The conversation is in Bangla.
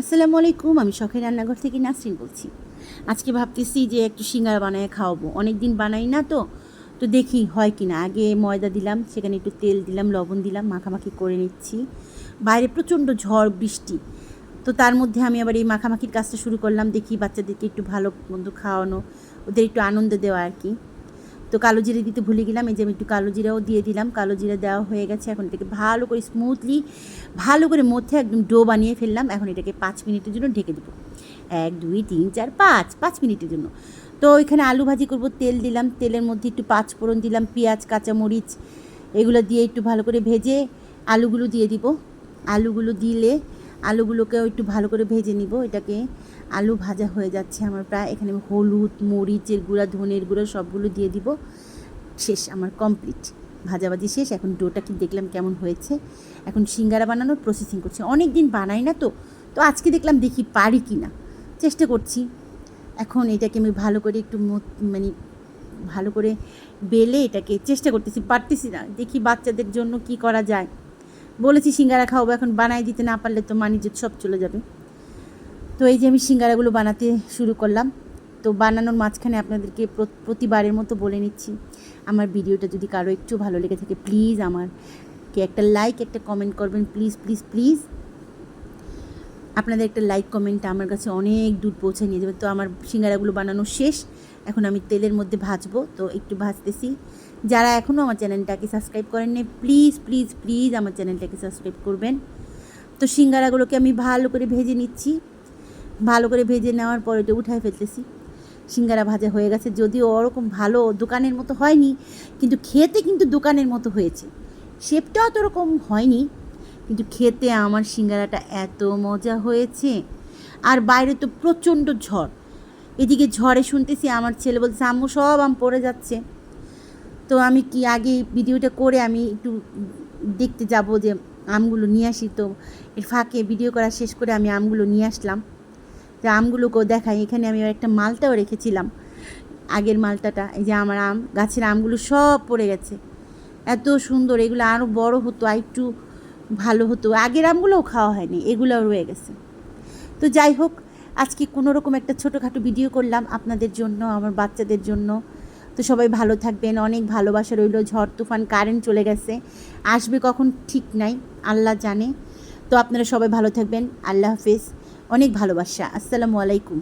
আসসালামু আলাইকুম, আমি শখের রান্নাঘর থেকে নাসরিন বলছি। আজকে ভাবতেছি যে একটু সিঙ্গারা বানায় খাওয়াবো। অনেক দিন বানাই না তো তো দেখি হয় কি না আগে ময়দা দিলাম, সেখানে একটু তেল দিলাম, লবণ দিলাম, মাখামাখি করে নিচ্ছি। বাইরে প্রচণ্ড ঝড়, বৃষ্টি। তো তার মধ্যে আমি আবার এই মাখামাখির কাজটা শুরু করলাম, দেখি বাচ্চাদেরকে একটু ভালো মন্দ খাওয়ানো, ওদের একটু আনন্দ দেওয়া আর কি। তো কালো জিরে দিতে ভুলে গেলাম, এই যে আমি একটু কালো জিরাও দিয়ে দিলাম, কালো জিরা দেওয়া হয়ে গেছে, এখন এটাকে ভালো করে স্মুথলি ভালো করে মধ্যে একদম ডো বানিয়ে ফেললাম, এখন এটাকে পাঁচ মিনিটের জন্য ঢেকে দেবো। এক, দুই, তিন, চার, পাঁচ পাঁচ মিনিটের জন্য। তো এখানে আলু ভাজি করব, তেল দিলাম, তেলের মধ্যে একটু পাঁচ ফোড়ন দিলাম, পেঁয়াজ, কাঁচামরিচ, এগুলো দিয়ে একটু ভালো করে ভেজে আলুগুলো দিয়ে দিব। আলুগুলো দিলে আলুগুলোকেও একটু ভালো করে ভেজে নিব, এটাকে আলু ভাজা হয়ে যাচ্ছে আমার প্রায়। এখানে আমি হলুদ, মরিচের গুঁড়া, ধনের গুঁড়া সবগুলো দিয়ে দিব। শেষ, আমার কমপ্লিট। ভাজাভাজি শেষ। এখন ডোটা কি দেখলাম কেমন হয়েছে। এখন সিঙ্গারা বানানোর প্রসেসিং করছি। অনেক দিন বানাই না তো তো আজকে দেখলাম দেখি পারি কি না। চেষ্টা করছি। এখন এটাকে আমি ভালো করে একটু মানে ভালো করে বেলে এটাকে চেষ্টা করতেছি, পারতেছি না। দেখি বাচ্চাদের জন্য কি করা যায়। বলেছি, সিঙ্গারা খাওয়াবো, এখন বানাই দিতে না পারলে তো মানিজত সব চলে যাবে। তো এই যে আমি সিঙ্গারাগুলো বানাতে শুরু করলাম, তো বানানোর মাঝখানে আপনাদেরকে প্রতিবারের মতো বলে নিচ্ছি, আমার ভিডিওটা যদি কারও একটু ভালো লেগে থাকে প্লিজ আমারকে একটা লাইক একটা কমেন্ট করবেন প্লিজ প্লিজ প্লিজ আপনাদের একটা লাইক কমেন্ট আমার কাছে অনেক দূর পৌঁছে নিয়ে যাবে। তো আমার সিঙ্গারাগুলো বানানো শেষ, এখন আমি তেলের মধ্যে ভাজবো, তো একটু ভাজতেছি। যারা এখনও আমার চ্যানেলটাকে সাবস্ক্রাইব করেননি প্লিজ প্লিজ প্লিজ আমার চ্যানেলটাকে সাবস্ক্রাইব করবেন। তো সিঙ্গারাগুলোকে আমি ভালো করে ভেজে নিচ্ছি। ভালো করে ভেজে নেওয়ার পর ওটা উঠায় ফেলতেছি। সিঙ্গারা ভাজা হয়ে গেছে। যদিও ওরকম ভালো দোকানের মতো হয়নি, কিন্তু খেতে কিন্তু দোকানের মতো হয়েছে। শেপটাও তো ওরকম হয়নি, কিন্তু খেতে আমার সিঙ্গারাটা এত মজা হয়েছে। আর বাইরে তো প্রচণ্ড ঝড়। এদিকে ঝড়ে শুনতেছি আমার ছেলে বলছে, আম্মু, সব আম পড়ে যাচ্ছে। তো আমি কি আগে ভিডিওটা করে আমি একটু দেখতে যাব যে আমগুলো নিয়ে আসি। তো এর ফাঁকে ভিডিও করা শেষ করে আমি আমগুলো নিয়ে আসলাম। যে আমগুলোকেও দেখাই। এখানে আমি একটা মালটাও রেখেছিলাম। আগের মালটাটা, এই যে আমার আম, গাছের আমগুলো সব পড়ে গেছে। এত সুন্দর, এগুলো আরও বড় হতো, আর একটু ভালো হতো। আগের আমগুলোও খাওয়া হয়নি, এগুলোও রয়ে গেছে। তো যাই হোক, আজকে কোনো রকম একটা ছোটোখাটো ভিডিও করলাম আপনাদের জন্য, আমার বাচ্চাদের জন্য। তো সবাই ভালো থাকবেন, অনেক ভালোবাসা রইল, ঝড়, তুফান কারেন্ট চলে গেছে। আসবে কখন ঠিক নাই, আল্লাহ জানে। তো আপনারা সবাই ভালো থাকবেন, আল্লাহ হাফেজ। অনেক ভালোবাসা। আসসালামু আলাইকুম।